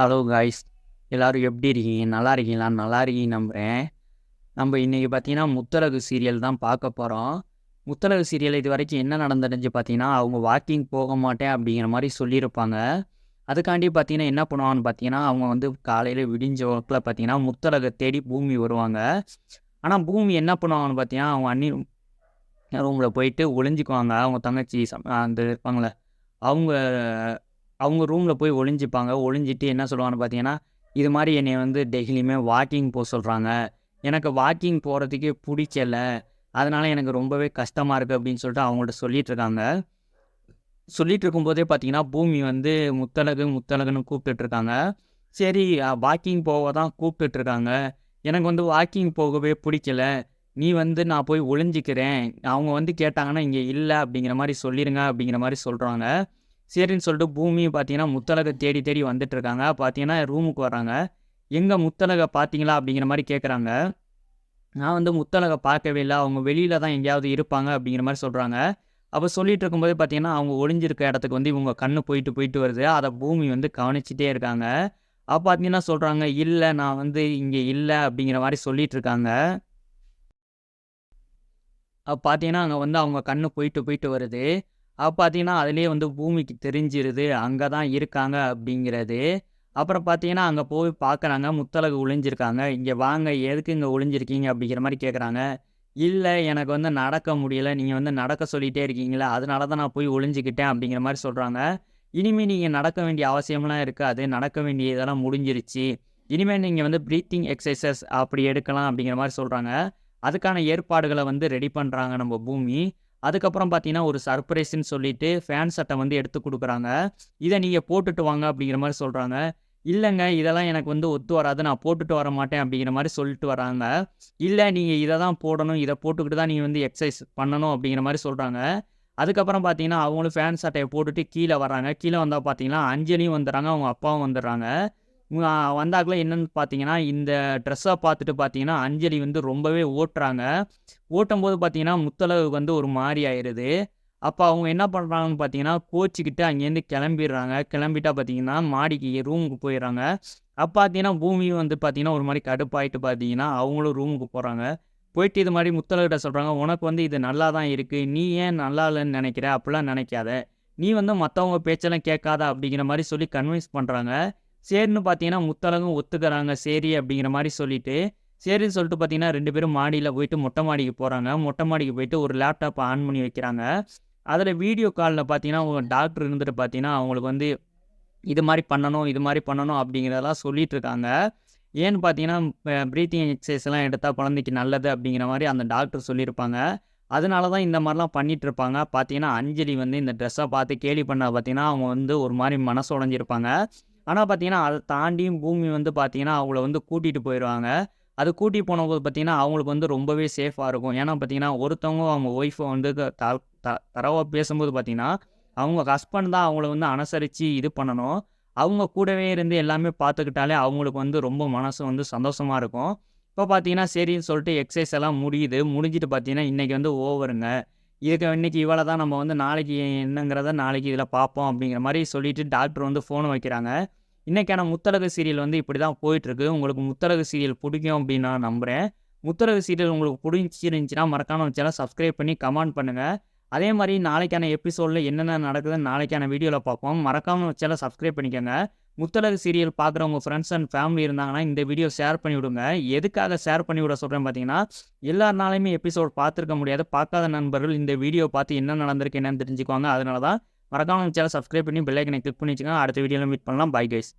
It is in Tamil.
ஹலோ காய்ஸ் எல்லோரும் எப்படி இருக்கீங்க? நல்லா இருக்கீங்களா? நல்லா இருக்கீங்க நம்புகிறேன் நம்ம இன்றைக்கி பார்த்தீங்கன்னா முத்தலகு சீரியல் தான் பார்க்க போகிறோம் முத்தலகு சீரியல் இது வரைக்கும் என்ன நடந்துருந்துச்சு பார்த்தீங்கன்னா அவங்க வாக்கிங் போக மாட்டேன் அப்படிங்கிற மாதிரி சொல்லியிருப்பாங்க. அதுக்காண்டி பார்த்தீங்கன்னா என்ன பண்ணுவாங்கன்னு பார்த்தீங்கன்னா அவங்க வந்து காலையில் விடிஞ்ச ஒர்க்கில் பார்த்தீங்கன்னா முத்தலகை தேடி பூமி வருவாங்க. ஆனால் பூமி என்ன பண்ணுவாங்கன்னு பார்த்தீங்கன்னா அவங்க அண்ணி ரூமில் போயிட்டு ஒளிஞ்சிக்குவாங்க. அவங்க தங்கச்சி சம் அந்த இருப்பாங்களே அவங்க அவங்க ரூமில் போய் ஒளிஞ்சிப்பாங்க. ஒளிஞ்சிட்டு என்ன சொல்லுவான்னு பார்த்தீங்கன்னா இது மாதிரி என்னை வந்து டெய்லியுமே வாக்கிங் போக சொல்கிறாங்க எனக்கு வாக்கிங் போகிறதுக்கே பிடிக்கல. அதனால் எனக்கு ரொம்பவே கஷ்டமாக இருக்குது அப்படின்னு சொல்லிட்டு அவங்கள்ட்ட சொல்லிகிட்ருக்காங்க இருக்காங்க. இருக்கும்போதே பார்த்தீங்கன்னா பூமி வந்து முத்தலகு முத்தழகுன்னு கூப்பிட்டுட்டு சரி வாக்கிங் போக தான் கூப்பிட்டுட்டு இருக்காங்க. எனக்கு வந்து வாக்கிங் போகவே பிடிக்கல. நீ வந்து நான் போய் ஒளிஞ்சிக்கிறேன். அவங்க வந்து கேட்டாங்கன்னா இங்கே இல்லை அப்படிங்கிற மாதிரி சொல்லிடுங்க அப்படிங்கிற மாதிரி சொல்கிறாங்க சரின்னு சொல்லிட்டு பூமி பார்த்தீங்கன்னா முத்தலகை தேடி தேடி வந்துட்டு இருக்காங்க பார்த்தீங்கன்னா ரூமுக்கு வராங்க எங்கே முத்தலகை பார்த்தீங்களா அப்படிங்கிற மாதிரி கேட்குறாங்க நான் வந்து முத்தலகை பார்க்கவே இல்லை. அவங்க வெளியில் தான் எங்கேயாவது இருப்பாங்க அப்படிங்கிற மாதிரி சொல்கிறாங்க அப்போ சொல்லிட்டு இருக்கும்போது பார்த்தீங்கன்னா அவங்க ஒளிஞ்சிருக்க இடத்துக்கு வந்து இவங்க கண்ணு போயிட்டு போயிட்டு வருது. அதை பூமி வந்து கவனிச்சிட்டே இருக்காங்க. அப்போ பார்த்தீங்கன்னா சொல்கிறாங்க இல்லை நான் வந்து இங்கே இல்லை அப்படிங்கிற மாதிரி சொல்லிட்டு இருக்காங்க. அப்போ பார்த்தீங்கன்னா அங்கே வந்து அவங்க கண்ணு போயிட்டு போயிட்டு வருது. அப்போ பார்த்தீங்கன்னா அதுலேயே வந்து பூமிக்கு தெரிஞ்சிருது அங்கே தான் இருக்காங்க அப்படிங்கிறது. அப்புறம் பார்த்தீங்கன்னா அங்கே போய் பார்க்குறாங்க முத்தலகு ஒளிஞ்சிருக்காங்க. இங்கே வாங்க எதுக்கு இங்கே ஒளிஞ்சிருக்கீங்க அப்படிங்கிற மாதிரி கேட்குறாங்க இல்லை எனக்கு வந்து நடக்க முடியல நீங்கள் வந்து நடக்க சொல்லிகிட்டே இருக்கீங்களா அதனால தான் நான் போய் ஒளிஞ்சிக்கிட்டேன் அப்படிங்கிற மாதிரி சொல்கிறாங்க இனிமேல் நீங்கள் நடக்க வேண்டிய அவசியம்லாம் இருக்காது நடக்க வேண்டிய இதெல்லாம் முடிஞ்சிருச்சு. இனிமேல் நீங்கள் வந்து ப்ரீத்திங் எக்ஸசைசஸ் அப்படி எடுக்கலாம் அப்படிங்கிற மாதிரி சொல்கிறாங்க அதுக்கான ஏற்பாடுகளை வந்து ரெடி பண்ணுறாங்க நம்ம பூமி. அதுக்கப்புறம் பார்த்தீங்கன்னா ஒரு சர்ப்ரைஸ்ன்னு சொல்லிட்டு ஃபேன் சட்டை வந்து எடுத்து கொடுக்குறாங்க. இதை நீங்கள் போட்டுட்டு வாங்க அப்படிங்கிற மாதிரி சொல்கிறாங்க இல்லைங்க இதெல்லாம் எனக்கு வந்து ஒத்து வராது. நான் போட்டுட்டு வர மாட்டேன் அப்படிங்கிற மாதிரி சொல்லிட்டு வராங்க. இல்லை நீங்கள் இதை தான் போடணும். இதை போட்டுக்கிட்டு தான் நீங்கள் வந்து எக்ஸசைஸ் பண்ணணும் அப்படிங்கிற மாதிரி சொல்கிறாங்க அதுக்கப்புறம் பார்த்தீங்கன்னா அவங்களும் ஃபேன் சட்டையை போட்டுட்டு கீழே வராங்க கீழே வந்தால் பார்த்தீங்கன்னா அஞ்சலியும் வந்துடுறாங்க. அவங்க அப்பாவும் வந்துடுறாங்க. வந்தாக்குள்ள என்னன்னு பார்த்தீங்கன்னா இந்த ட்ரெஸ்ஸை பார்த்துட்டு பார்த்தீங்கன்னா அஞ்சலி வந்து ரொம்பவே ஓட்டுறாங்க. ஓட்டும் போது பார்த்தீங்கன்னா முத்தளவுக்கு வந்து ஒரு மாதிரி ஆயிடுது அப்போ அவங்க என்ன பண்ணுறாங்கன்னு பார்த்தீங்கன்னா கோச்சிக்கிட்டு அங்கேருந்து கிளம்பிடுறாங்க. கிளம்பிட்டா பார்த்தீங்கன்னா மாடிக்கு ரூமுக்கு போயிடுறாங்க. அப்போ பார்த்தீங்கன்னா பூமியும் வந்து பார்த்தீங்கன்னா ஒரு மாதிரி கடுப்பாயிட்டு பார்த்தீங்கன்னா அவங்களும் ரூமுக்கு போகிறாங்க போயிட்டு இது மாதிரி முத்தலகிட்ட சொல்கிறாங்க உனக்கு வந்து இது நல்லா தான் இருக்குது நீ ஏன் நல்லா இல்லைன்னு நினைக்கிற? அப்படிலாம் நினைக்காத. நீ வந்து மற்றவங்க பேச்செல்லாம் கேட்காத. அப்படிங்கிற மாதிரி சொல்லி கன்வின்ஸ் பண்ணுறாங்க சரின்னு பார்த்தீங்கன்னா முத்தலகம் ஒத்துக்கிறாங்க. சரி அப்படிங்கிற மாதிரி சொல்லிட்டு சரின்னு சொல்லிட்டு பார்த்தீங்கன்னா ரெண்டு பேரும் மாடியில் போயிட்டு மொட்டை மாடிக்கு போகிறாங்க மொட்டை மாடிக்கு போயிட்டு ஒரு லேப்டாப் ஆன் பண்ணி வைக்கிறாங்க. அதில் வீடியோ காலில் பார்த்தீங்கன்னா அவங்க டாக்டர் இருந்துட்டு பார்த்தீங்கன்னா அவங்களுக்கு வந்து இது மாதிரி பண்ணணும் இது மாதிரி பண்ணணும் அப்படிங்கிறதெல்லாம் சொல்லிட்டு இருக்காங்க. ஏன்னு பார்த்தீங்கன்னா ப்ரீத்திங் எக்ஸசைஸ்லாம் எடுத்தால் குழந்தைக்கு நல்லது அப்படிங்கிற மாதிரி அந்த டாக்டர் சொல்லியிருப்பாங்க. அதனால தான் இந்த மாதிரிலாம் பண்ணிட்டு இருப்பாங்க. பார்த்தீங்கன்னா அஞ்சலி வந்து இந்த ட்ரெஸ்ஸை பார்த்து கேலி பண்ண பார்த்தீங்கன்னா அவங்க வந்து ஒரு மாதிரி மனசு உடஞ்சிருப்பாங்க. ஆனால் பார்த்தீங்கன்னா அதை தாண்டியும் பூமி வந்து பார்த்தீங்கன்னா அவங்கள வந்து கூட்டிகிட்டு போயிடுவாங்க அது கூட்டி போனபோது பார்த்தீங்கன்னா அவங்களுக்கு வந்து ரொம்பவே சேஃபாக இருக்கும். ஏன்னா பார்த்தீங்கன்னா ஒருத்தவங்க அவங்க ஒய்ஃபை வந்து த த தரவாக பேசும்போது பார்த்தீங்கன்னா அவங்க ஹஸ்பண்ட் தான் அவங்கள வந்து அனுசரித்து இது பண்ணணும். அவங்க கூடவே இருந்து எல்லாமே பார்த்துக்கிட்டாலே அவங்களுக்கு வந்து ரொம்ப மனசு வந்து சந்தோஷமாக இருக்கும். இப்போ பார்த்தீங்கன்னா சரின்னு சொல்லிட்டு எக்ஸசைஸ் எல்லாம் முடியுது. முடிஞ்சிட்டு பார்த்தீங்கன்னா இன்றைக்கி வந்து ஓவருங்க இதுக்கு இன்றைக்கி இவ்வளோ தான் நம்ம வந்து நாளைக்கு என்னங்கிறத நாளைக்கு இதில் பார்ப்போம் அப்படிங்கிற மாதிரி சொல்லிவிட்டு டாக்டர் வந்து ஃபோனை வைக்கிறாங்க. இன்றைக்கான முத்தழகு சீரியல் வந்து இப்படி தான் போயிட்டுருக்கு. உங்களுக்கு முத்தழகு சீரியல் பிடிக்கும் அப்படின்னு நான் நம்புகிறேன் முத்தழகு சீரியல் உங்களுக்கு பிடிச்சிருந்துச்சின்னா மறக்காமல் வச்சாலும் சப்ஸ்கிரைப் பண்ணி கமெண்ட் பண்ணுங்கள் அதே மாதிரி நாளைக்கான எபிசோடில் என்னென்ன நடக்குதுன்னு நாளைக்கான வீடியோவில் பார்ப்போம். மறக்காமல் வச்சாலும் சப்ஸ்கிரைப் பண்ணிக்கோங்க. முத்தலகு சீரியல் பார்க்குறவங்க ஃப்ரெண்ட்ஸ் அண்ட் ஃபேமிலி இருந்தாங்கன்னா இந்த வீடியோ ஷேர் பண்ணி விடுங்க எதுக்காக ஷேர் பண்ணி விட சொல்கிறேன் பார்த்தீங்கன்னா எல்லாருனாலையுமே எபிசோட் பார்த்துருக்க முடியாது. பார்க்காத நண்பர்கள் இந்த வீடியோ பார்த்து என்ன நடந்திருக்கு என்னன்னு தெரிஞ்சுக்குவாங்க. அதனால தான் மறக்காமல் சேனல் சப்ஸ்கிரைப் பண்ணி பெல்லைக்கனை கிளிக் பண்ணி வச்சுக்கோங்க அடுத்த வீடியோவில் மீட் பண்ணலாம். Bye guys